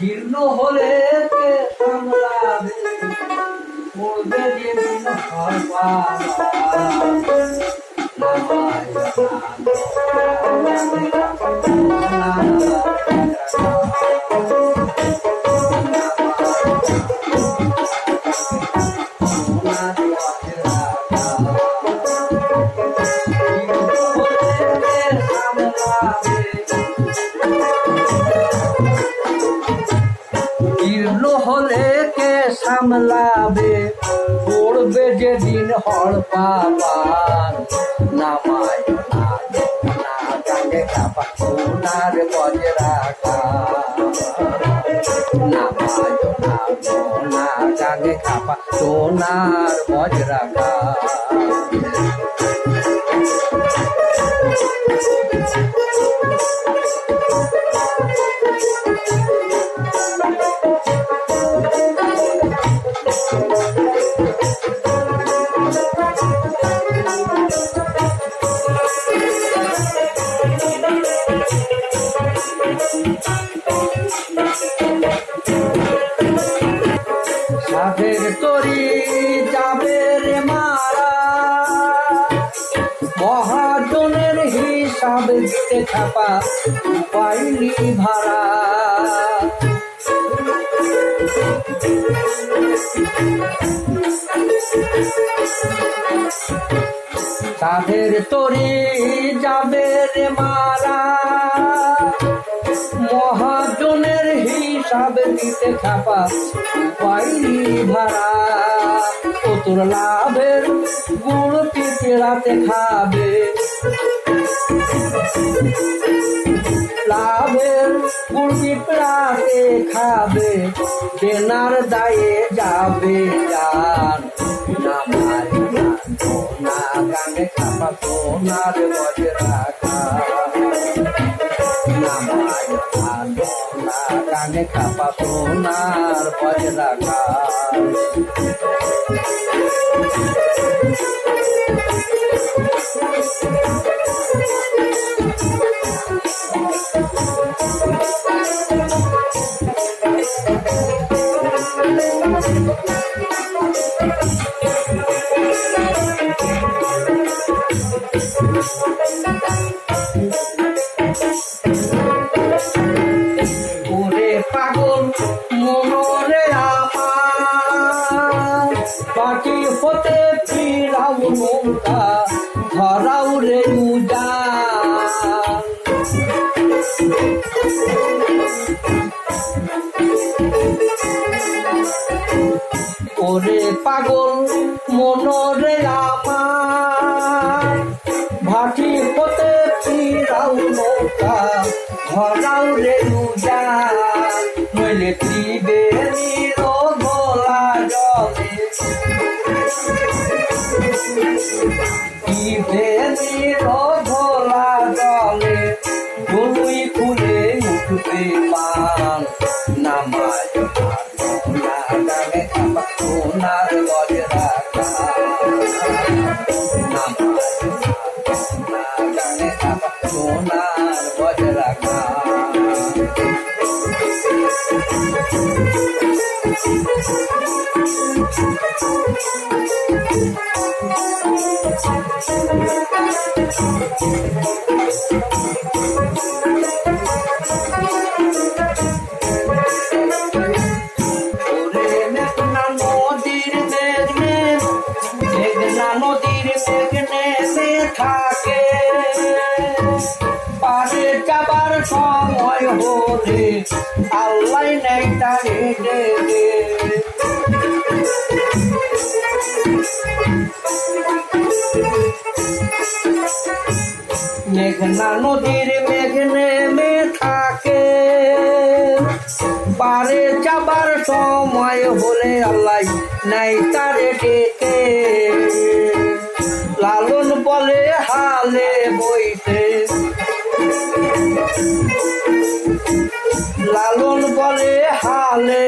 জীর্ণ হলে কে সামলাবে? পড়বে যেদিন হরবা সামলাবে। পড়বে যেদিন হর পাবার। নামায় না গাঙ্গে সোনার বজরাকা নামায় সোনার বজরাকা সাধের মহাজনের হিসাব দিতে ছাপা পাইনি ভাড়া। তাদের তরি যাবে রে মারা হিসাব দিতে খাপা পাইনি ভাড়া। ও তোর লাভের গুড় পিঁপড়াতে খাবে। লাভের গুড় পিঁপড়াতে খাবে কেনার দায়ে যাবে যান না গানে খাপা সোনার বজরা খা না গানে খাপা সোনার বজরা খা ওরে হতে ফিরাও নৌকা ধরাও রে উজান ওরে পাগল, মনরে আমার ভাটি হতে ফিরাও নৌকা ধরাও রে ত্রিবেণীর গলা জলে গলুই খুলে উঠবে পান। থাকে পারে যাবার সময় হলে আল্লাহ নেই তারে ডেকে মেঘনা নদীর মেঘ মে থাকে। পারে যাবার সময় হলে আল্লাহ নাই তারে ডেকে। লালন বলে হালে বইতে। লালন বলে হালে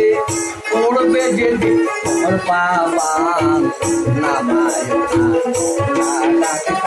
obediente por favor na maio nada